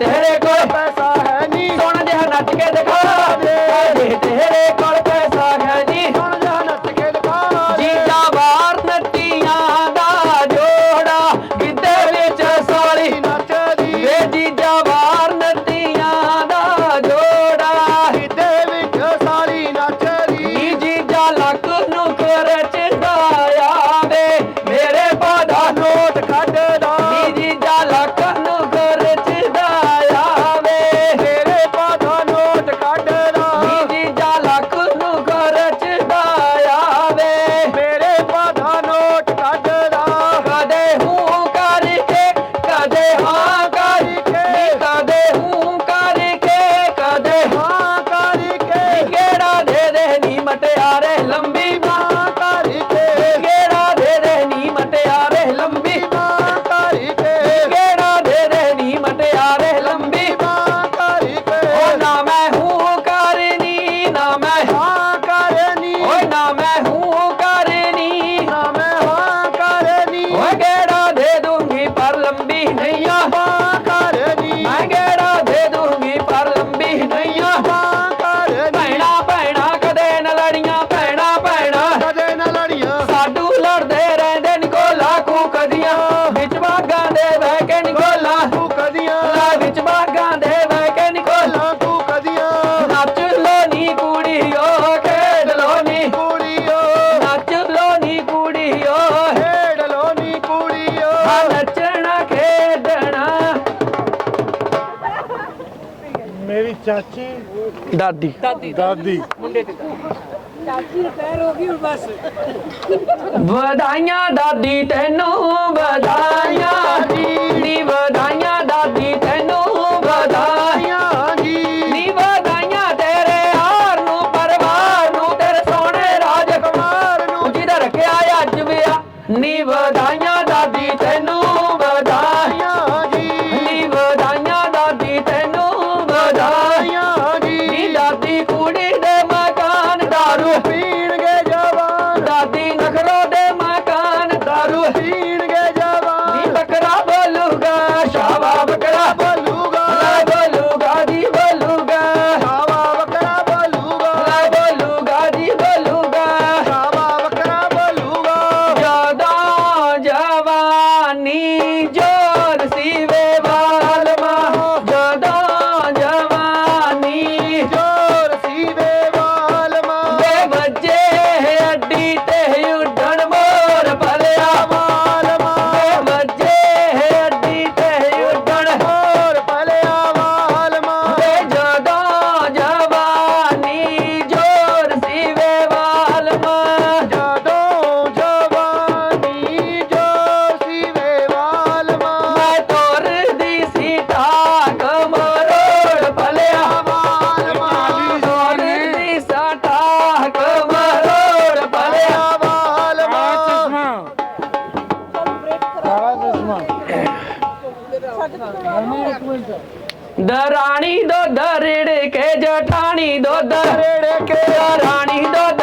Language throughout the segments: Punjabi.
টেরে কয় ਦਾਦੀ। ਦਾਦੀ। ਮੁੰਡੇ ਦੀ ਦਾਦੀ। ਰਿਪੇਅਰ ਹੋ ਗਈ ਬਸ। ਵਧਾਈਆਂ ਦਾਦੀ ਤੈਨੂੰ ਵਧਾਈਆਂ ਦੀ ਵਧਾਈਆਂ। ਰਾਣੀ ਦੋ ਰੇੜੇ ਕੇ ਜਟਾਣੀ ਦੁੱਧ ਰੇੜੇ ਕੇ ਰਾਣੀ ਦੁੱਧ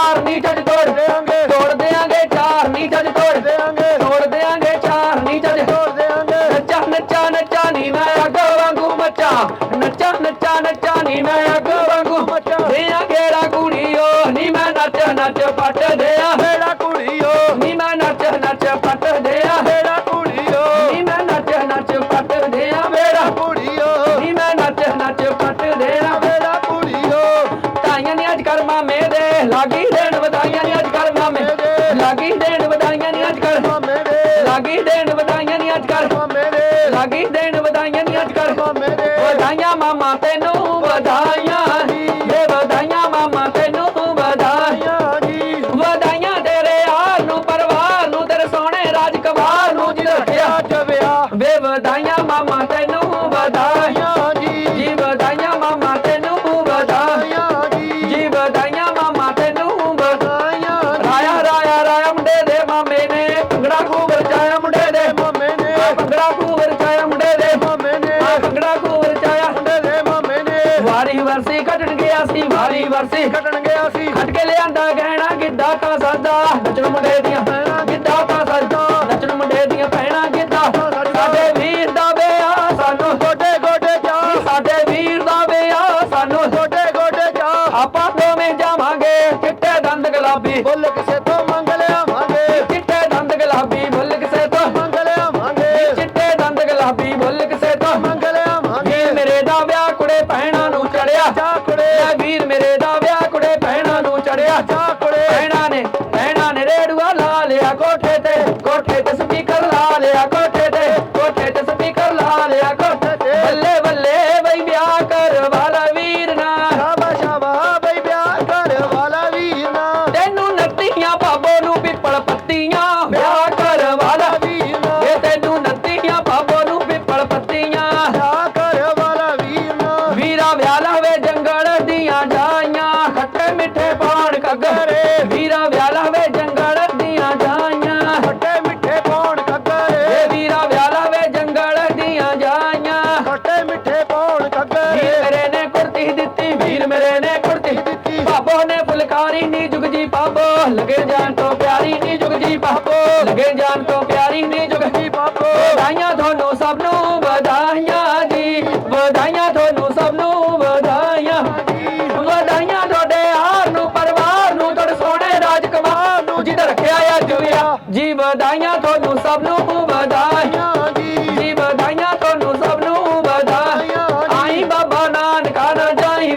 ਚਾਰ ਨਹੀਂ ਜੱਜ ਤੋੜ। ਦੇਾਂਗੇ ਤੋੜ ਦੇਾਂਗੇ ਚਾਰ ਨਹੀਂ ਜੱਜ ਤੋੜ। ਦੇਾਂਗੇ ਤੋੜ ਦੇਾਂਗੇ ਚਾਰ ਨਹੀਂ ਜੱਜ ਤੋੜ। ਦੇਾਂਗੇ ਨੱਚਾ ਨੱਚਾ ਨੱਚਾ ਨੀ ਮੈਂ ਅੱਗ ਵਾਂਗੂ ਮੱਚਾ। ਨੱਚਾ ਨੱਚਾ ਨੱਚਾ ਨੀ ਮੈਂ ਅੱਗ ਵਾਂਗੂ ਮੱਚਾ। ਦੇਾਂਗੇ ਰਾ ਕੁੜੀਓ ਨੀ ਮੈਂ ਨੱਚ ਨੱਚ ਪੱਟ ਦੇਾਂ Great. They're ਵਰਸੀ ਘਟਣ ਗਿਆ ਸੀ ਭਾਰੀ ਵਰਸੀ ਘਟਣ ਗਿਆ ਸੀ ਖਟ ਕੇ ਲਿਆਂਦਾ ਗਹਿਣਾ, ਗਿੱਧਾ ਤਾਂ ਸਾਦਾ। ਨੱਚਣ ਮੁੰਡੇ ਦੀਆਂ ਭੈਣਾਂ, ਗਿੱਧਾ ਤਾਂ ਸਾਦਾ। ਨੱਚਣ ਮੁੰਡੇ ਦੀਆਂ ਭੈਣਾਂ, ਗਿੱਧਾ ਸਾਡੇ ਵੀਰ ਦਾ ਵਿਆਹ, ਸਾਨੂੰ ਛੋਟੇ ਗੋਡੇ ਚਾ ਸਾਡੇ ਵੀਰ ਦਾ ਵਿਆਹ, ਸਾਨੂੰ ਛੋਟੇ ਗੋਡੇ ਚਾ ਆਪਾਂ ਦੋਵੇਂ ਜਾਵਾਂਗੇ, ਚਿੱਟੇ ਦੰਦ ਗੁਲਾਬੀ। ਬੁੱਲ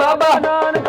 baba.